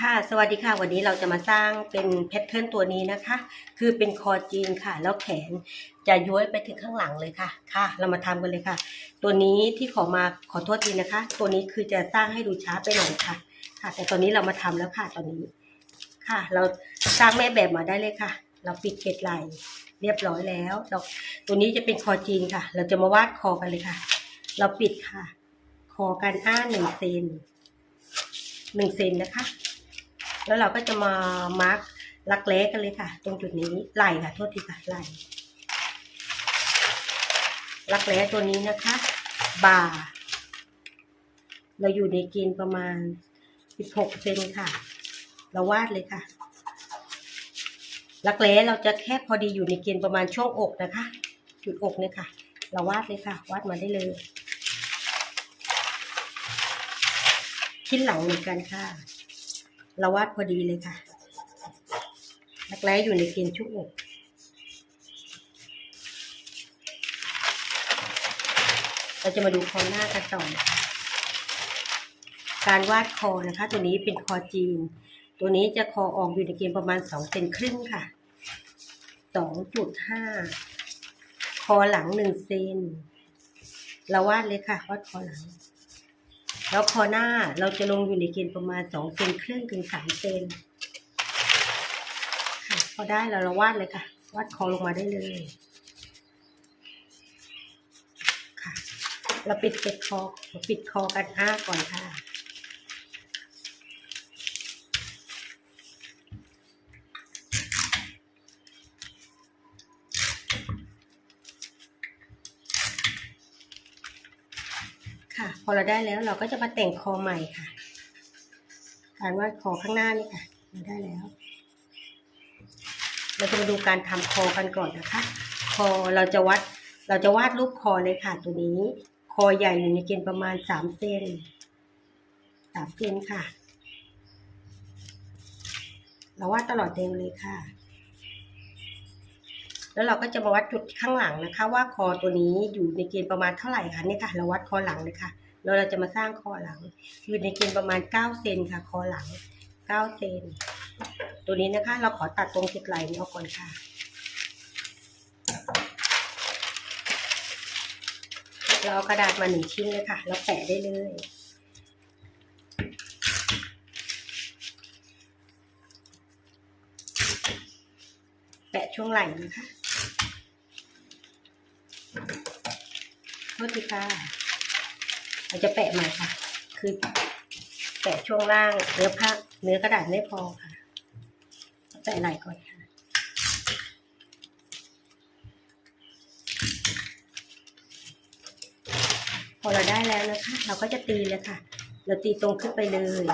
ค่ะ สวัสดีค่ะ วันนี้เราจะมาสร้างเป็นแพทเทิร์นตัวนี้นะคะ คือเป็นคอจีนค่ะ แล้วแขนจะย้วยไปถึงข้างหลังเลยค่ะ ค่ะ เรามาทำกันเลยค่ะ ตัวนี้ที่ขอมาขอโทษทีนะคะ ตัวนี้คือจะสร้างให้ดูช้าไปหน่อยค่ะ ค่ะ แต่ตอนนี้เรามาทำแล้วค่ะ ตอนนี้ ค่ะ เราสร้างแม่แบบมาได้เลยค่ะ เราปิดเกล็ดไหลเรียบร้อยแล้วเราตัวนี้จะเป็นคอจีนค่ะ เราจะมาวาดคอกันเลยค่ะ เราปิดค่ะ คอกันอ้าหนึ่งเซนหนึ่งเซนนะคะ แล้วเราก็จะมามาร์กรักแร้กันเลยค่ะ ตรงจุดนี้ไหล่ค่ะ โทษทีค่ะไหล่รักแร้ตัวนี้นะคะ บ่า เราอยู่ในเกณฑ์ประมาณ 16เซนค่ะ เราวาดเลยค่ะรักแร้เราจะแค่พอดีอยู่ในเกณฑ์ประมาณช่วงอกนะคะ จุดอกเนี่ยค่ะ เราวาดเลยค่ะ วาดมาได้เลยชิ้นหลังเหมือนกันค่ะ เราวาดพอดีเลยค่ะรักแร้อยู่ในเกณฑ์ช่วงอกเราจะมาดูคอหน้ากันต่อการวาดคอนะคะ ตัวนี้เป็นคอจีน ตัวนี้จะคอออกอยู่ในเกณฑ์ประมาณสองเซนครึ่งค่ะสองจุดห้าคอหลังหนึ่งเซนเราวาดเลยค่ะวาดคอหลัง แล้วคอหน้าเราจะลงอยู่ในเกณฑ์ประมาณสองเซนครึ่งถึงสามเซนค่ะ พอได้แล้วเราวาดเลยค่ะ วาดคอลงมาได้เลยค่ะ เราปิดเก็บคอเราปิดคอกันอ้าก่อนค่ะ ค่ะ พอเราได้แล้วเราก็จะมาแต่งคอใหม่ค่ะ การวาดคอข้างหน้านี่ค่ะเราได้แล้ว เราจะมาดูการทำคอกันก่อนนะคะ คอเราจะวัด เราจะวาดรูปคอเลยค่ะตัวนี้ คอใหญ่อยู่ในเกณฑ์ประมาณสามเซนสามเซนค่ะ เราวาดตลอดแนวเลยค่ะ แล้วเราก็จะมาวัดจุดข้างหลังนะคะ ว่าคอตัวนี้อยู่ในเกณฑ์ประมาณเท่าไหร่คะเนี่ยค่ะ เราวัดคอหลังเลยค่ะ แล้วเราจะมาสร้างคอหลัง อยู่ในเกณฑ์ประมาณเก้าเซนค่ะ คอหลังเก้าเซน ตัวนี้นะคะ เราขอตัดตรงจุดไหล่นี้ออกก่อนค่ะ เราเอากระดาษมาหนึ่งชิ้นเลยค่ะเราแปะได้เลยแปะช่วงไหล่นะคะโทษทีค่ะ เราจะแปะใหม่ค่ะ คือแปะช่วงล่างเนื้อผ้าเนื้อกระดาษไม่พอค่ะ แปะไหล่ก่อนค่ะพอเราได้แล้วนะคะ เราก็จะตีเลยค่ะ เราตีตรงขึ้นไปเลย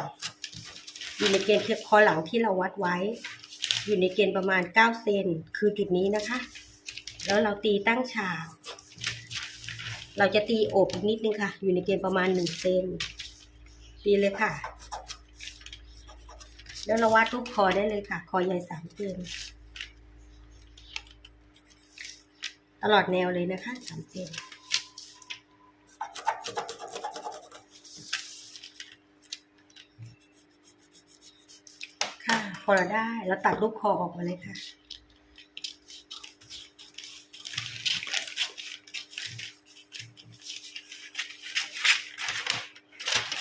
อยู่ในเกณฑ์คอหลังที่เราวัดไว้ อยู่ในเกณฑ์ประมาณ 9 เซนคือจุดนี้นะคะ แล้วเราตีตั้งฉาก เราจะตีโอบอีกนิดนึงค่ะ อยู่ในเกณฑ์ประมาณ1เซนตีเลยค่ะ แล้วเราวาดรูปคอได้เลยค่ะ คอใหญ่สามเซนตลอดแนวเลยนะคะสามเซนค่ะ พอเราได้ เราตัดรูปคอออกมาเลยค่ะ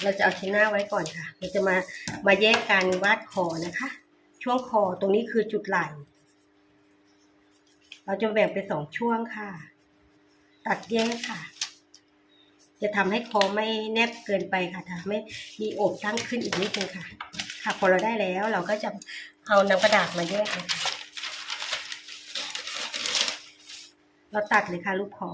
เราจะเอาชิ้นหน้าไว้ก่อนค่ะ เราจะมามาแยกการวาดคอนะคะ ช่วงคอตรงนี้คือจุดไหล่ เราจะแบ่งเป็นสองช่วงค่ะ ตัดแยกค่ะ จะทำให้คอไม่แนบเกินไปค่ะทำให้มีโอบตั้งขึ้นอีกนิดนึงค่ะ ค่ะพอเราได้แล้วเราก็จะเอาน้ำกระดาษมาแยกเลยค่ะเราตัดเลยค่ะลูกคอ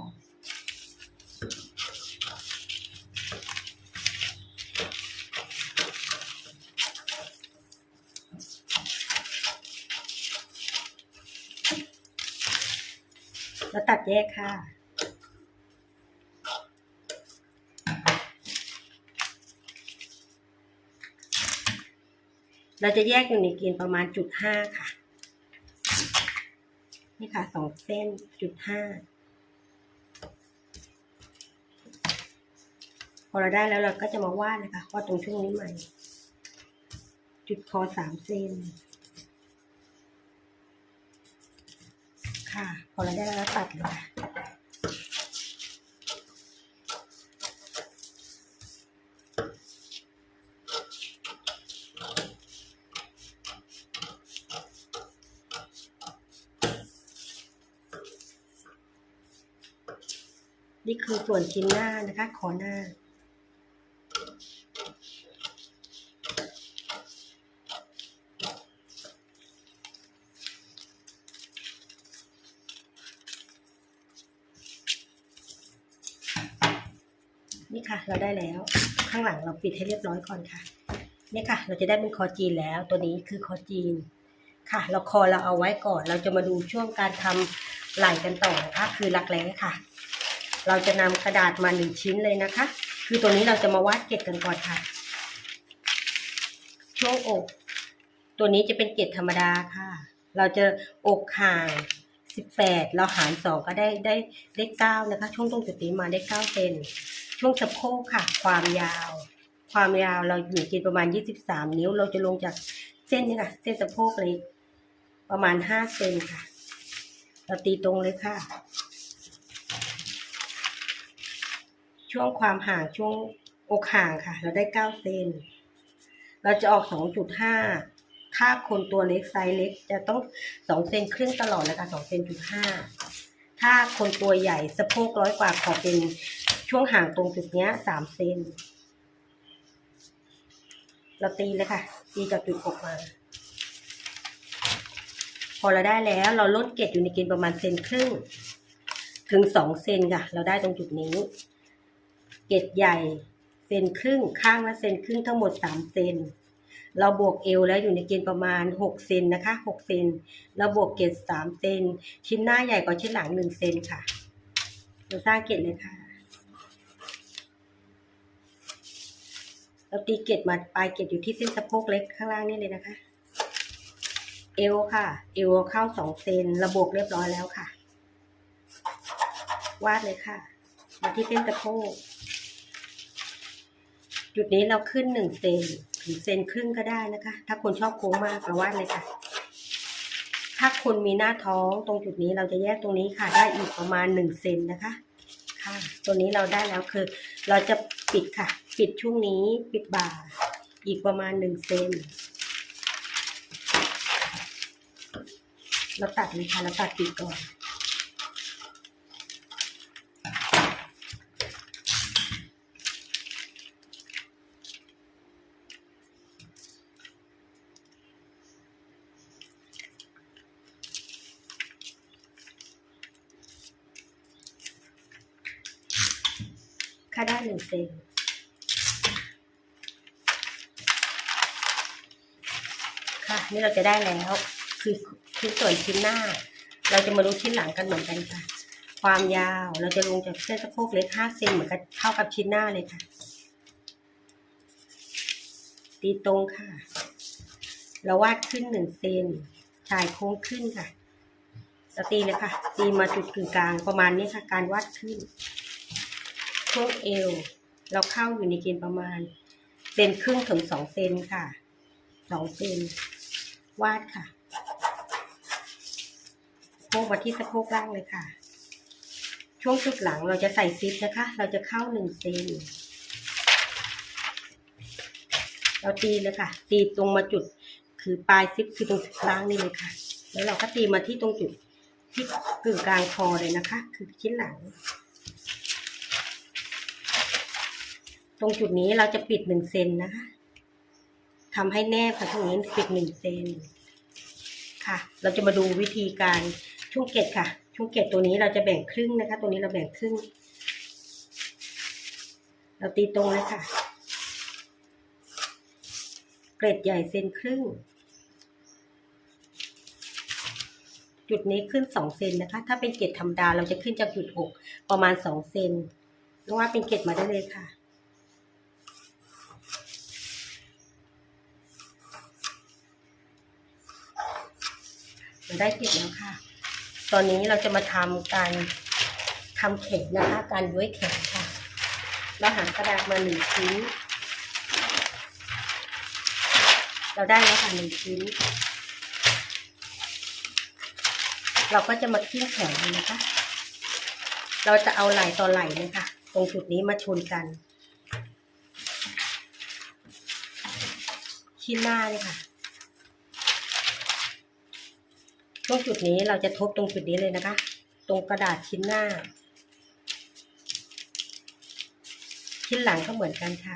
เราตัด แยกค่ะ เราจะแยกอยู่ในเกณฑ์ประมาณจุดห้าค่ะ นี่ค่ะสองเส้นจุดห้าพอเราได้แล้วเราก็จะมาวาดเลยค่ะวาดตรงช่วงนี้ใหม่ จุดคอสามเซน ค่ะพอเราได้แล้วตัดเลยค่ะนี่คือส่วนชิ้นหน้านะคะคอหน้า นี่ค่ะ เราได้แล้ว ข้างหลังเราปิดให้เรียบร้อยก่อนค่ะ เนี่ยค่ะ เราจะได้เป็นคอจีนแล้ว ตัวนี้คือคอจีน ค่ะ เราคอเราเอาไว้ก่อน เราจะมาดูช่วงการทำไหล่กันต่อนะคะคือรักแร้ค่ะ เราจะนำกระดาษมาหนึ่งชิ้นเลยนะคะ คือตัวนี้เราจะมาวาดเกล็ดกันก่อนค่ะ ช่วงอก ตัวนี้จะเป็นเกล็ดธรรมดาค่ะ เราจะอกห่าง18เราหารสองก็ได้ได้ได้เก้านะคะ ช่วงตรงจุดนี้มาได้เก้าเซน ช่วงสะโพกค่ะ ความยาว ความยาวเราอยู่กินประมาณ 23 นิ้ว เราจะลงจากเส้นนี้ค่ะ เส้นสะโพกเลย ประมาณ 5 เซนค่ะ เราตีตรงเลยค่ะ ช่วงความห่างช่วงอกห่างค่ะ เราได้ 9 เซน เราจะออก 2.5ถ้าคนตัวเล็กไซส์เล็กจะต้อง2เซนครึ่งตลอดเลยค่ะ2เซนจุดห้าถ้าคนตัวใหญ่สะโพกร้อยกว่าขอเป็น ช่วงห่างตรงจุดเนี้ยสามเซนเราตีเลยค่ะ ตีจากจุดอกมา พอเราได้แล้ว เราลดเกล็ดอยู่ในเกณฑ์ประมาณเซนครึ่ง ถึงสองเซนค่ะ เราได้ตรงจุดนี้ เกล็ดใหญ่เซนครึ่งข้างละเซนครึ่งทั้งหมดสามเซนเราบวกเอวแล้วอยู่ในเกณฑ์ประมาณหกเซนนะคะหกเซน เราบวกเกล็ดสามเซน ชิ้นหน้าใหญ่กว่าชิ้นหลังหนึ่งเซนค่ะ เราสร้างเกล็ดเลยค่ะ เราตีเกล็ดมาปลายเกล็ดอยู่ที่เส้นสะโพกเล็กข้างล่างนี่เลยนะคะ เอวค่ะ เอวเข้าสองเซนระบวกเรียบร้อยแล้วค่ะ วาดเลยค่ะ มาที่เส้นสะโพกจุดนี้เราขึ้นหนึ่งเซนถึงเซนครึ่งก็ได้นะคะ ถ้าคนชอบโค้งมากเราวาดเลยค่ะ ถ้าคนมีหน้าท้องตรงจุดนี้เราจะแยกตรงนี้ค่ะ ได้อีกประมาณหนึ่งเซนนะคะ ค่ะ ตัวนี้เราได้แล้วคือ เราจะปิดค่ะ ปิดช่วงนี้ปิดบ่า อีกประมาณหนึ่งเซนเราตัดเลยค่ะเราตัดปีกก่อนค่าได้หนึ่งเซน ค่ะ นี่เราจะได้แล้ว คือคือส่วนชิ้นหน้า เราจะมาดูชิ้นหลังกันเหมือนกันค่ะ ความยาวเราจะลงจากเส้นสะโพกเล็กห้าเซนเหมือนกันเท่ากับชิ้นหน้าเลยค่ะ ตีตรงค่ะ เราวาดขึ้นหนึ่งเซนชายโค้งขึ้นค่ะเราตีเลยค่ะ ตีมาจุดกึ่งกลางประมาณนี้ค่ะ การวาดขึ้นช่วงเอว เราเข้าอยู่ในเกณฑ์ประมาณเซนครึ่งถึงสองเซนค่ะสองเซน วาดค่ะโค้งมาที่สะโพกล่างเลยค่ะ ช่วงจุดหลังเราจะใส่ซิปนะคะ เราจะเข้าหนึ่งเซนเราตีเลยค่ะ ตีตรงมาจุดคือปลายซิปคือตรงกลางนี่เลยค่ะ แล้วเราก็ตีมาที่ตรงจุดที่กึ่งกลางคอเลยนะคะ คือชิ้นหลัง ตรงจุดนี้เราจะปิดหนึ่งเซนนะคะ ทำให้แนบค่ะตรงนี้ปิดหนึ่งเซนค่ะ เราจะมาดูวิธีการช่วงเกตค่ะ ช่วงเกตตัวนี้เราจะแบ่งครึ่งนะคะ ตัวนี้เราแบ่งครึ่ง เราตีตรงเลยค่ะ เกรดใหญ่เซนครึ่ง จุดนี้ขึ้นสองเซนนะคะ ถ้าเป็นเกตธรรมดาเราจะขึ้นจากจุดอกประมาณสองเซนเพราะว่าเป็นเกตมาได้เลยค่ะ เรา ได้เก็บแล้วค่ะ ตอนนี้เราจะมาทำการทำเข็มนะคะ การย้วยแขนค่ะเราหากระดาษมาหนึ่งชิ้น เราได้แล้วค่ะหนึ่งชิ้น เราก็จะมาขี้แขนเลยนะคะ เราจะเอาไหล่ต่อไหล่เลยค่ะตรงจุดนี้มาชนกันชิ้นหน้าเลยค่ะ ตรงจุดนี้เราจะทบตรงจุดนี้เลยนะคะ ตรงกระดาษชิ้นหน้า ชิ้นหลังก็เหมือนกันค่ะ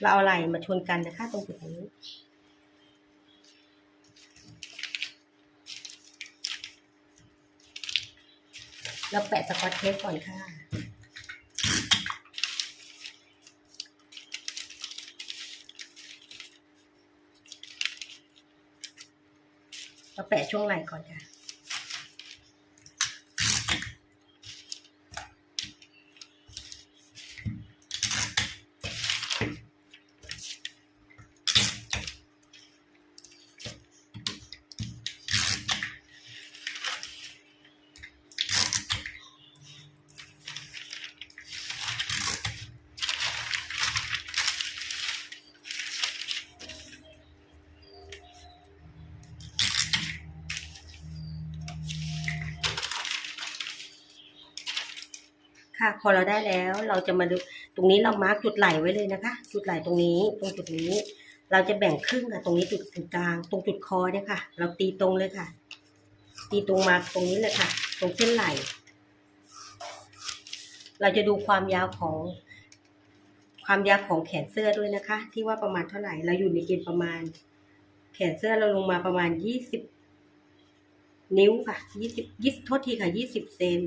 เราเอาไหล่มาชนกันนะคะ ตรงจุดนี้เราแปะสกอตเทปก่อนค่ะ เรา แปะช่วงไหล่ก่อนค่ะ ค่ะ พอเราได้แล้วเราจะมาดูตรงนี้เรามาร์กจุดไหลไว้เลยนะคะ จุดไหลตรงนี้ ตรงจุดนี้ เราจะแบ่งครึ่งค่ะ ตรงนี้จุดกลาง ตรงจุดคอเนี่ยค่ะ เราตีตรงเลยค่ะ ตีตรงมาตรงนี้เลยค่ะ ตรงเส้นไหล เราจะดูความยาวของ ความยาวของแขนเสื้อด้วยนะคะ ที่ว่าประมาณเท่าไหร่ เราอยู่ในเกณฑ์ประมาณ แขนเสื้อเราลงมาประมาณยี่สิบนิ้วค่ะยี่สิบยี่โทษทีค่ะยี่สิบเซน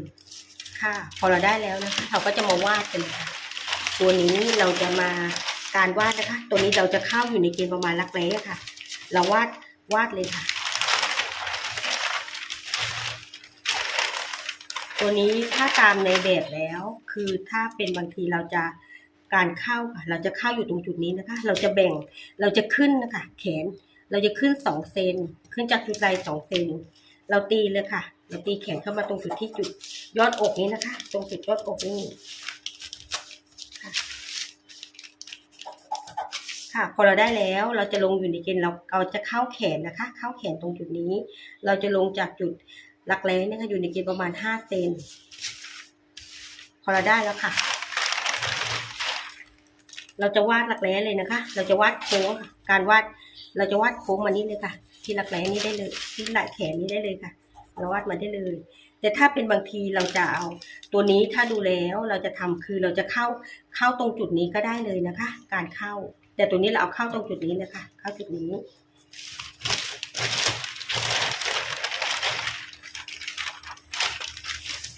ค่ะ พอเราได้แล้วนะคะเราก็จะมาวาดกันค่ะตัวนี้เราจะมาการวาดนะคะ ตัวนี้เราจะเข้าอยู่ในเกณฑ์ประมาณรักแร้ค่ะ เราวาดวาดเลยค่ะ ตัวนี้ถ้าตามในแบบแล้วคือถ้าเป็นบางทีเราจะการเข้าค่ะเราจะเข้าอยู่ตรงจุดนี้นะคะ เราจะแบ่งเราจะขึ้นนะคะ แขนเราจะขึ้นสองเซนขึ้นจากจุดใดสองเซน เราตีเลยค่ะ เราตีแขนเข้ามาตรงจุดที่จุดยอดอกนี้นะคะ ตรงจุดยอดอกนี้ค่ะค่ะพอเราได้แล้วเราจะลงอยู่ในเกณฑ์เราเราจะเข้าแขนนะคะ เข้าแขนตรงจุดนี้ เราจะลงจากจุดรักแร้นี่ยค่ะอยู่ในเกณฑ์ประมาณห้าเซนพอเราได้แล้วค่ะ เราจะวาดรักแร้เลยนะคะ เราจะวาดโค้งการวาดเราจะวาดโค้งมานี่เลยค่ะ ที่รักแร้นี้ได้เลย ที่ไหล่แขนนี้ได้เลยค่ะเราวาดมาได้เลย แต่ถ้าเป็นบางทีเราจะเอาตัวนี้ถ้าดูแล้วเราจะทำคือเราจะเข้าเข้าตรงจุดนี้ก็ได้เลยนะคะ การเข้า แต่ตัวนี้เราเอาเข้าตรงจุดนี้นะคะ เข้าจุดนี้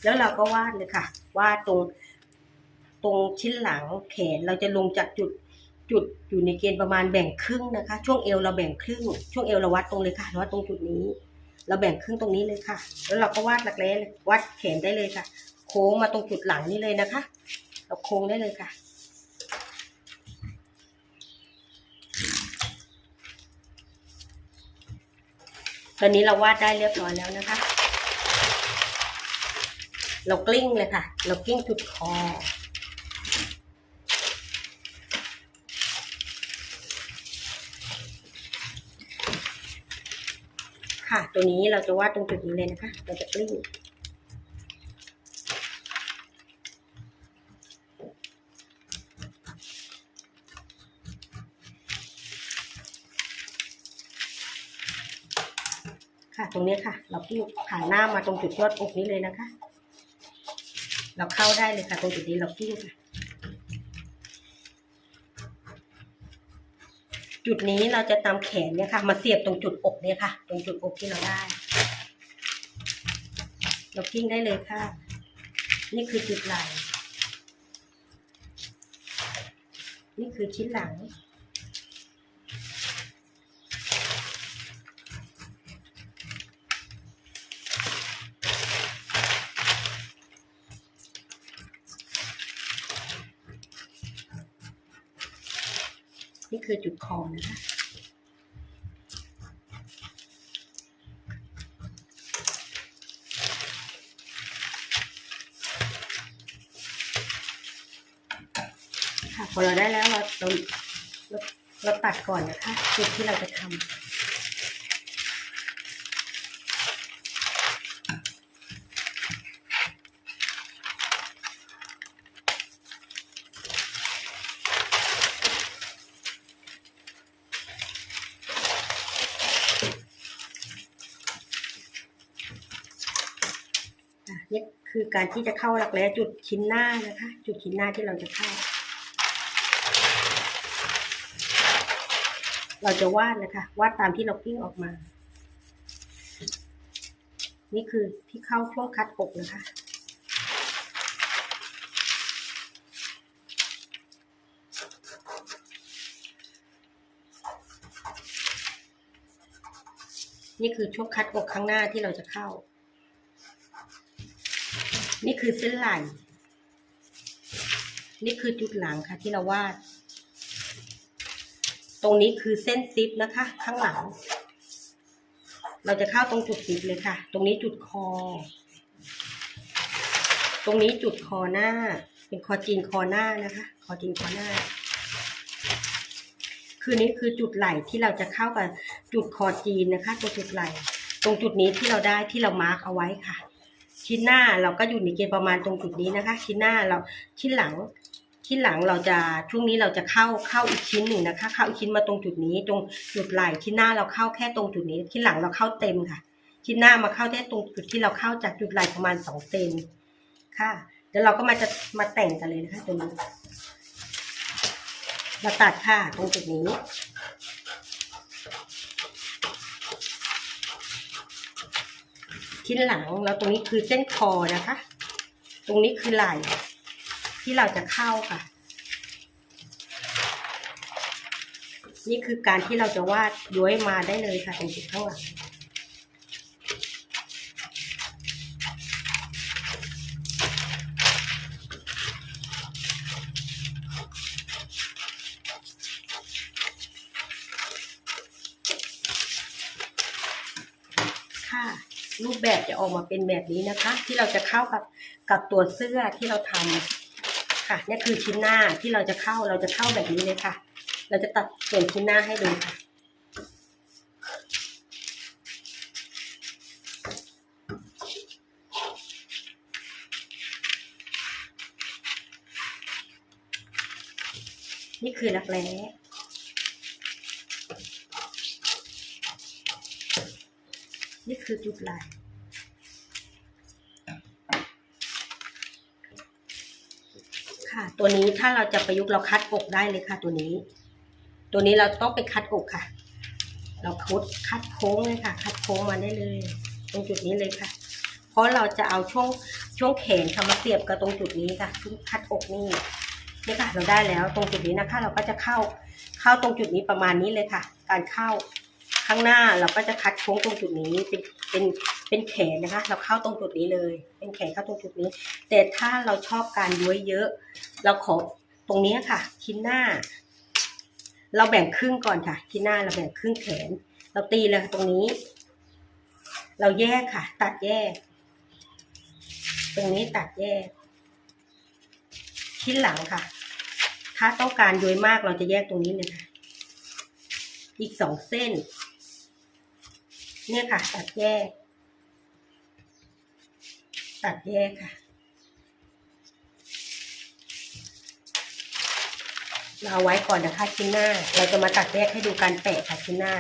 แล้วเราก็วาดเลยค่ะวาดตรงตรงชิ้นหลังแขนเราจะลงจากจุด จุดอยู่ในเกณฑ์ประมาณแบ่งครึ่งนะคะ ช่วงเอวเราแบ่งครึ่ง ช่วงเอวเราวัดตรงเลยค่ะวัดตรงจุดนี้ เราแบ่งครึ่งตรงนี้เลยค่ะ แล้วเราก็วาดหลักแร้เลยวัดแขนได้เลยค่ะ โค้งมาตรงจุดหลังนี่เลยนะคะ เราโค้งได้เลยค่ะตอนนี้เราวาดได้เรียบร้อยแล้วนะคะ เรากลิ้งเลยค่ะ เรากลิ้งจุดคอ ตัวนี้เราจะวาดตรงจุดนี้เลยนะคะ เราจะกลิ้งค่ะตรงนี้ค่ะ เรากิ้งผ่านหน้ามาตรงจุดยอดอกนี้เลยนะคะ เราเข้าได้เลยค่ะ ตรงจุดนี้เรากิ้งค่ะ จุดนี้เราจะตามแขนเนี่ยค่ะ มาเสียบตรงจุดอกเนี่ยค่ะ ตรงจุดอกที่เราได้ เรากิ้งได้เลยค่ะ นี่คือจุดไหล่นี่คือชิ้นหลัง นี่คือจุดคอนะคะค่ะพอเราได้แล้วเราเราเราเราตัดก่อนนะคะจุดที่เราจะทำ นี่คือการที่จะเข้าหลักแร้จุดชิ้นหน้านะคะ จุดชิ้นหน้าที่เราจะเข้า เราจะวาดนะคะวาดตามที่เราปิ้งออกมา นี่คือที่เข้าช่วงคัดอกนะคะนี่คือช่วงคัดอกข้างหน้าที่เราจะเข้า นี่คือเส้นไหล่ นี่คือจุดหลังค่ะที่เราวาด ตรงนี้คือเส้นซิปนะคะ ข้างหลัง เราจะเข้าตรงจุดซิปเลยค่ะ ตรงนี้จุดคอ ตรงนี้จุดคอหน้า เป็นคอจีนคอหน้านะคะ คอจีนคอหน้า คือนี้คือจุดไหล่ที่เราจะเข้ากับจุดคอจีนนะคะตรงจุดไหล่ ตรงจุดนี้ที่เราได้ที่เรามาร์กเอาไว้ค่ะ ชิ้นหน้าเราก็อยู่ในเกณฑ์ประมาณตรงจุดนี้นะคะ ชิ้นหน้าเราชิ้นหลัง ชิ้นหลังเราจะช่วงนี้เราจะเข้าเข้าอีกชิ้นหนึ่งนะคะ เข้าอีกชิ้นมาตรงจุดนี้ ตรงจุดไหล่ชิ้นหน้าเราเข้าแค่ตรงจุดนี้ ชิ้นหลังเราเข้าเต็มค่ะ ชิ้นหน้ามาเข้าแค่ตรงจุดที่เราเข้าจากจุดไหล่ประมาณสองเซนค่ะเดี๋ยวเราก็มาจะมาแต่งกันเลยนะคะตัวนี้มาตัดค่ะตรงจุดนี้ ชิ้นหลังแล้วตรงนี้คือเส้นคอนะคะ ตรงนี้คือไหล่ที่เราจะเข้าค่ะ นี่คือการที่เราจะวาดย้อยมาได้เลยค่ะตรงจุดข้างหลังค่ะ รูปแบบจะ ออกมาเป็นแบบนี้นะคะ ที่เราจะเข้ากับกับตัวเสื้อที่เราทำค่ะนี่คือชิ้นหน้าที่เราจะเข้าเราจะเข้าแบบนี้เลยค่ะ เราจะตัดส่วนชิ้นหน้าให้ดูค่ะนี่คือรักแร้นี่คือจุดลาย ค่ะ ตัวนี้ถ้าเราจะประยุกต์เราคัดอกได้เลยค่ะ ตัวนี้ ตัวนี้เราต้องไปคัดอกค่ะ เราคัดคัดโค้งเลยค่ะ คัดโค้งมาได้เลย ตรงจุดนี้เลยค่ะ เพราะเราจะเอาช่วงช่วงแขนค่ะมาเสียบกับตรงจุดนี้ค่ะทุกคัดอกนี่นี่ค่ะ เราได้แล้วตรงจุดนี้นะคะ เราก็จะเข้าเข้าตรงจุดนี้ประมาณนี้เลยค่ะ การเข้า ข้างหน้าเราก็จะคัดโค้งตรงจุดนี้เป็นเป็นเป็นแขนนะคะ เราเข้าตรงจุดนี้เลย เป็นแขนเข้าตรงจุดนี้ แต่ถ้าเราชอบการย้วยเยอะ เราขอตรงนี้ค่ะ ชิ้นหน้า เราแบ่งครึ่งก่อนค่ะ ชิ้นหน้าเราแบ่งครึ่งแขน เราตีเลยตรงนี้ เราแยกค่ะ ตัดแยก ตรงนี้ตัดแยก ชิ้นหลังค่ะ ถ้าต้องการย้วยมากเราจะแยกตรงนี้เลยค่ะอีกสองเส้น เนี่ยค่ะ ตัดแยก ตัดแยกค่ะ เราเอาไว้ก่อนนะคะชิ้นหน้า เราจะมาตัดแยกให้ดูการแปะค่ะชิ้นหน้า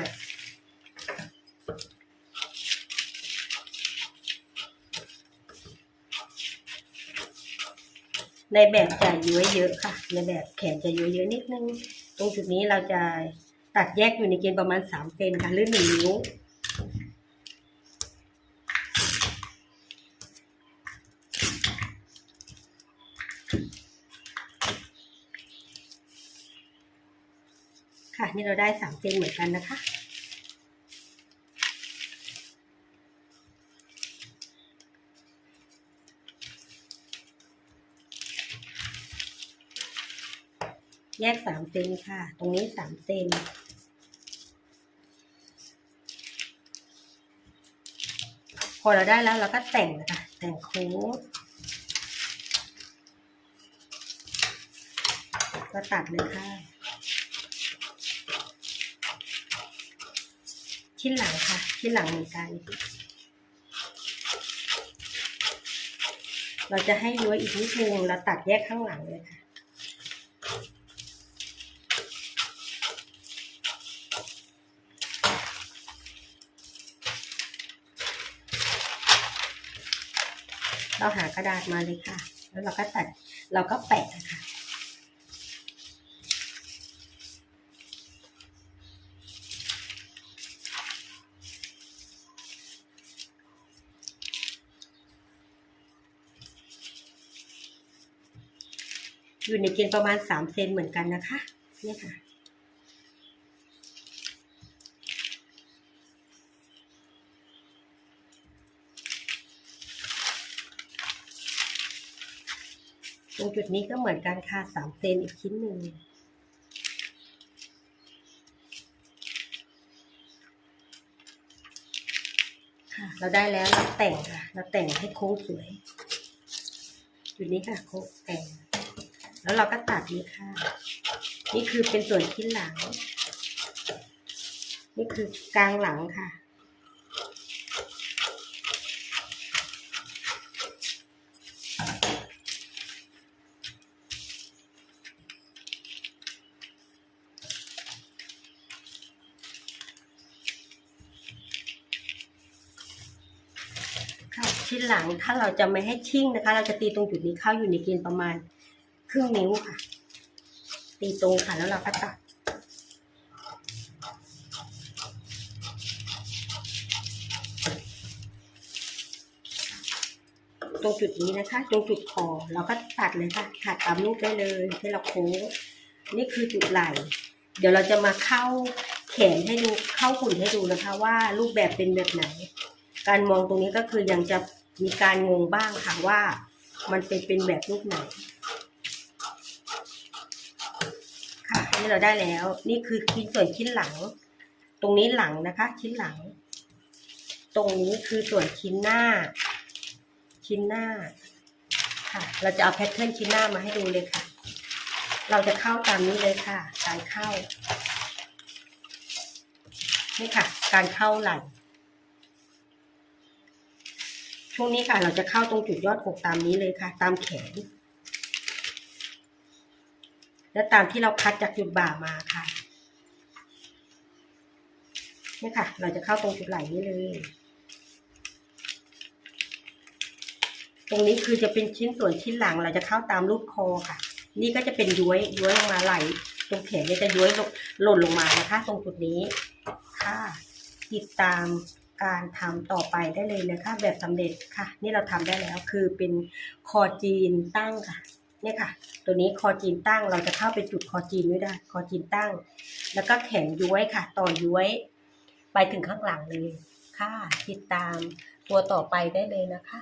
ในแบบจะย้วยเยอะค่ะ ในแบบแขนจะย้วยเยอะนิดนึง ตรงจุดนี้เราจะตัดแยกอยู่ในเกณฑ์ประมาณสามเซนค่ะหรือหนึ่งนิ้ว นี่เราได้สามเซนเหมือนกันนะคะ แยกสามเซนค่ะ ตรงนี้สามเซนพอเราได้แล้วเราก็แต่งนะคะแต่งโค้งก็ตัดเลยค่ะ ชิ้นหลังค่ะ ชิ้นหลังเหมือนกัน เราจะให้ย้วยอีกนิดนึงเราตัดแยกข้างหลังเลยค่ะเราหากระดาษมาเลยค่ะ แล้วเราก็ตัด เราก็แปะค่ะ อยู่ในเกณฑ์ประมาณสามเซนเหมือนกันนะคะเนี่ยค่ะตรงจุดนี้ก็เหมือนกันค่ะสามเซนอีกชิ้นหนึ่งค่ะ เราได้แล้วเราแต่งค่ะ เราแต่งให้โค้งสวย จุดนี้ค่ะ โค้งแต่ง แล้วเราก็ตัดนี้ค่ะ นี่คือเป็นส่วนชิ้นหลัง นี่คือกลางหลังค่ะค่ะ ชิ้นหลังถ้าเราจะไม่ให้ชิ่งนะคะ เราจะตีตรงจุดนี้เข้าอยู่ในเกณฑ์ประมาณ ครึ่งนิ้วค่ะ ตีตรงค่ะแล้วเราก็ตัดตรงจุดนี้นะคะ ตรงจุดคอเราก็ตัดเลยค่ะตัดตามรูปได้เลยที่เราโค้งนี่คือจุดไหล่ เดี๋ยวเราจะมาเข้าแขนให้ดูเข้าหุ่นให้ดูนะคะ ว่ารูปแบบเป็นแบบไหน การมองตรงนี้ก็คือยังจะมีการงงบ้างค่ะว่า มันเป็นเป็นแบบรูปไหน นี่เราได้แล้ว นี่คือชิ้นส่วนชิ้นหลัง ตรงนี้หลังนะคะ ชิ้นหลัง ตรงนี้คือส่วนชิ้นหน้า ชิ้นหน้าค่ะ เราจะเอาแพทเทิร์นชิ้นหน้ามาให้ดูเลยค่ะ เราจะเข้าตามนี้เลยค่ะ การเข้านี่ค่ะ การเข้าไหล่ช่วงนี้ค่ะ เราจะเข้าตรงจุดยอดอกตามนี้เลยค่ะ ตามแขน และตามที่เราคัดจากจุดบ่ามาค่ะนี่ค่ะ เราจะเข้าตรงจุดไหล่นี้เลย ตรงนี้คือจะเป็นชิ้นส่วนชิ้นหลังเราจะเข้าตามรูปคอค่ะ นี่ก็จะเป็นย้วยย้วยลงมาไหลตรงแขนเนี่ยจะย้วยลงหล่นลงมานะคะ ตรงจุดนี้ค่ะติดตามการทำต่อไปได้เลยนะคะ แบบสำเร็จค่ะ นี่เราทำได้แล้วคือเป็นคอจีนตั้งค่ะ เนี่ยค่ะ ตัวนี้คอจีนตั้งเราจะเข้าไปจุดคอจีนไว้ได้ คอจีนตั้ง แล้วก็แขนย้วยค่ะ ต่อย้วย ไปถึงข้างหลังเลย ค่ะ ติดตามตัวต่อไปได้เลยนะคะ